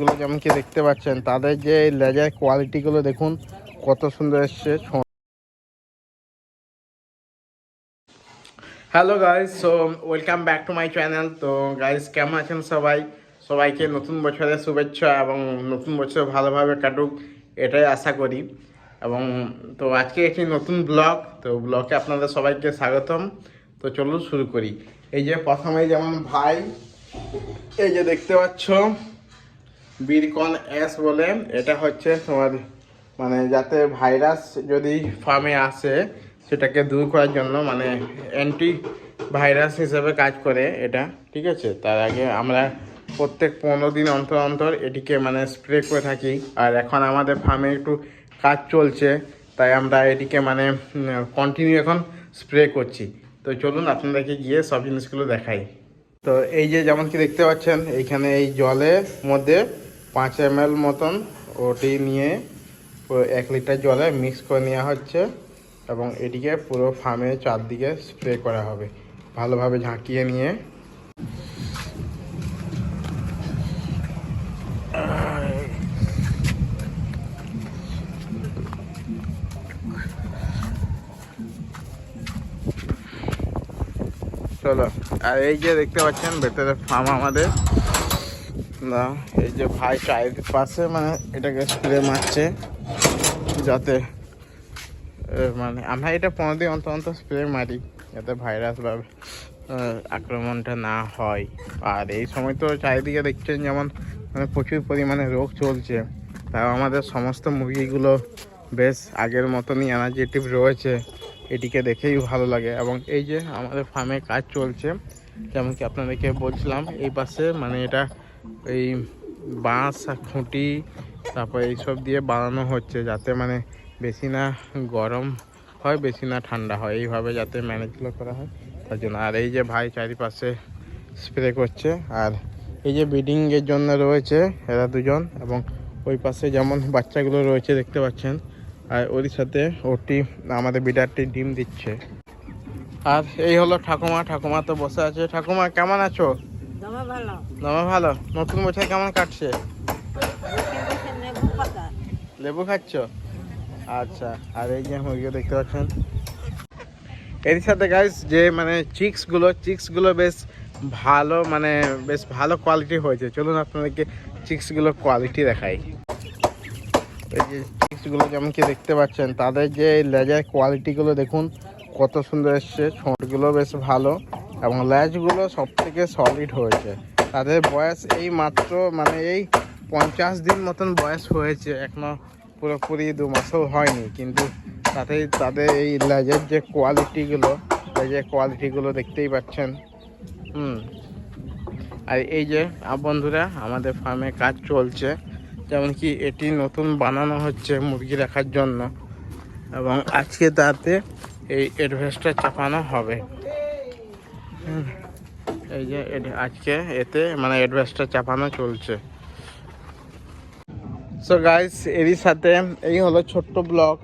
গুলো যেমন কি দেখতে পাচ্ছেন, তাদের যে লেজার কোয়ালিটিগুলো দেখুন, কত সুন্দর এসছে hello guys so welcome back to my channel তো গাইস কেমন আছেন সবাই? সবাইকে নতুন বছরের শুভেচ্ছা এবং নতুন বছর ভালোভাবে কাটুক, এটাই আশা করি। এবং তো আজকে একটি নতুন ব্লগ তো ব্লগে আপনাদের সবাইকে স্বাগতম। তো চলুন শুরু করি। এই যে প্রথমে যেমন ভাই, এই যে দেখতে পাচ্ছ বিরকন এস বলে, এটা হচ্ছে তোমার মানে যাতে ভাইরাস যদি ফার্মে আসে, সেটাকে দূর করার জন্য মানে অ্যান্টি ভাইরাস হিসেবে কাজ করে এটা, ঠিক আছে? তার আগে আমরা প্রত্যেক পনেরো দিন অন্তর অন্তর এটিকে মানে স্প্রে করে থাকি। আর এখন আমাদের ফার্মে একটু কাজ চলছে, তাই আমরা এটিকে মানে কন্টিনিউ এখন স্প্রে করছি। তো চলুন আপনাদেরকে গিয়ে সব জিনিসগুলো দেখাই। তো এই যে যেমন কি দেখতে পাচ্ছেন, এইখানে এই জলের মধ্যে পাঁচ এম এল মতন ওটি নিয়ে এক লিটার জলে মিক্স করে নেওয়া হচ্ছে এবং এটিকে পুরো ফার্মের চারদিকে স্প্রে করা হবে, ভালোভাবে ঝাঁকিয়ে নিয়ে। চলো, আর এই যে দেখতে পাচ্ছেন, ভেতরে ফার্ম আমাদের। না, এই যে ভাই চায়ের পাশে মানে এটাকে স্প্রে মারছে, যাতে মানে আমরা এটা পনেরো দিন অন্তর অন্তর স্প্রে মারি, যাতে ভাইরাস বা আক্রমণটা না হয়। আর এই সময় তো চারিদিকে দেখছেন যেমন মানে প্রচুর পরিমাণে রোগ চলছে। তাও আমাদের সমস্ত মুরগিগুলো বেশ আগের মতনই এনার্জেটিভ রয়েছে। এটিকে দেখেই ভালো লাগে। এবং এই যে আমাদের ফার্মে কাজ চলছে যেমন কি আপনাদেরকে বলছিলাম, এই পাশে মানে এটা এই বাঁশ খুঁটি, তারপর এইসব দিয়ে বানানো হচ্ছে যাতে মানে বেশি না গরম হয়, বেশি না ঠান্ডা হয়। এইভাবে যাতে ম্যানেজগুলো করা হয়, তার জন্য। আর এই যে ভাই চারিপাশে স্প্রে করছে, আর এই যে ব্রিডিংয়ের জন্য রয়েছে এরা দুজন, এবং ওই পাশে যেমন বাচ্চাগুলো রয়েছে দেখতে পাচ্ছেন, আর ওর সাথে ওটি আমাদের বিডারটি ডিম দিচ্ছে। আর এই হলো ঠাকুমা। ঠাকুমা তো বসে আছে। ঠাকুমা, কেমন আছো? দমে ভালো। নতুন বছর কেমন কাটছে? লেবু খাচ্ছ? আচ্ছা আর এই যে মুরগি দেখতে পাচ্ছেন। এর সাথে গাইস যে মানে চিক্সগুলো চিক্সগুলো বেশ ভালো মানে বেশ ভালো কোয়ালিটি হয়েছে। চলুন আপনাদেরকে চিক্সগুলো কোয়ালিটি দেখাই। এই যে চিক্সগুলো যেমন কি দেখতে পাচ্ছেন তাদের যে লেজার কোয়ালিটিগুলো দেখুন কত সুন্দর এসছে। ছোঁটগুলো বেশ ভালো। এবং ল্যাজগুলো সব থেকে সলিড হয়েছে। তাদের বয়স এই মাত্র মানে এই পঞ্চাশ দিন মতন বয়স হয়েছে, এখনও পুরোপুরি দু মাসও হয়নি। কিন্তু তাতে, তাদের এই লেজের যে কোয়ালিটিগুলো লেজের কোয়ালিটিগুলো দেখতেই পাচ্ছেন। হুম। আর এই যে বন্ধুরা, আমাদের ফার্মে কাজ চলছে। যেমন কি এটি নতুন বানানো হচ্ছে মুরগি রাখার জন্য। এবং আজকে তাতে এই অ্যাডভেস্টার চাপানো হবে। এই যে আজকে এতে মানে অ্যাডভেস্টটা চাপানো চলছে। সো গাইস এরই সাথে এই হলো ছোট্ট ব্লগ।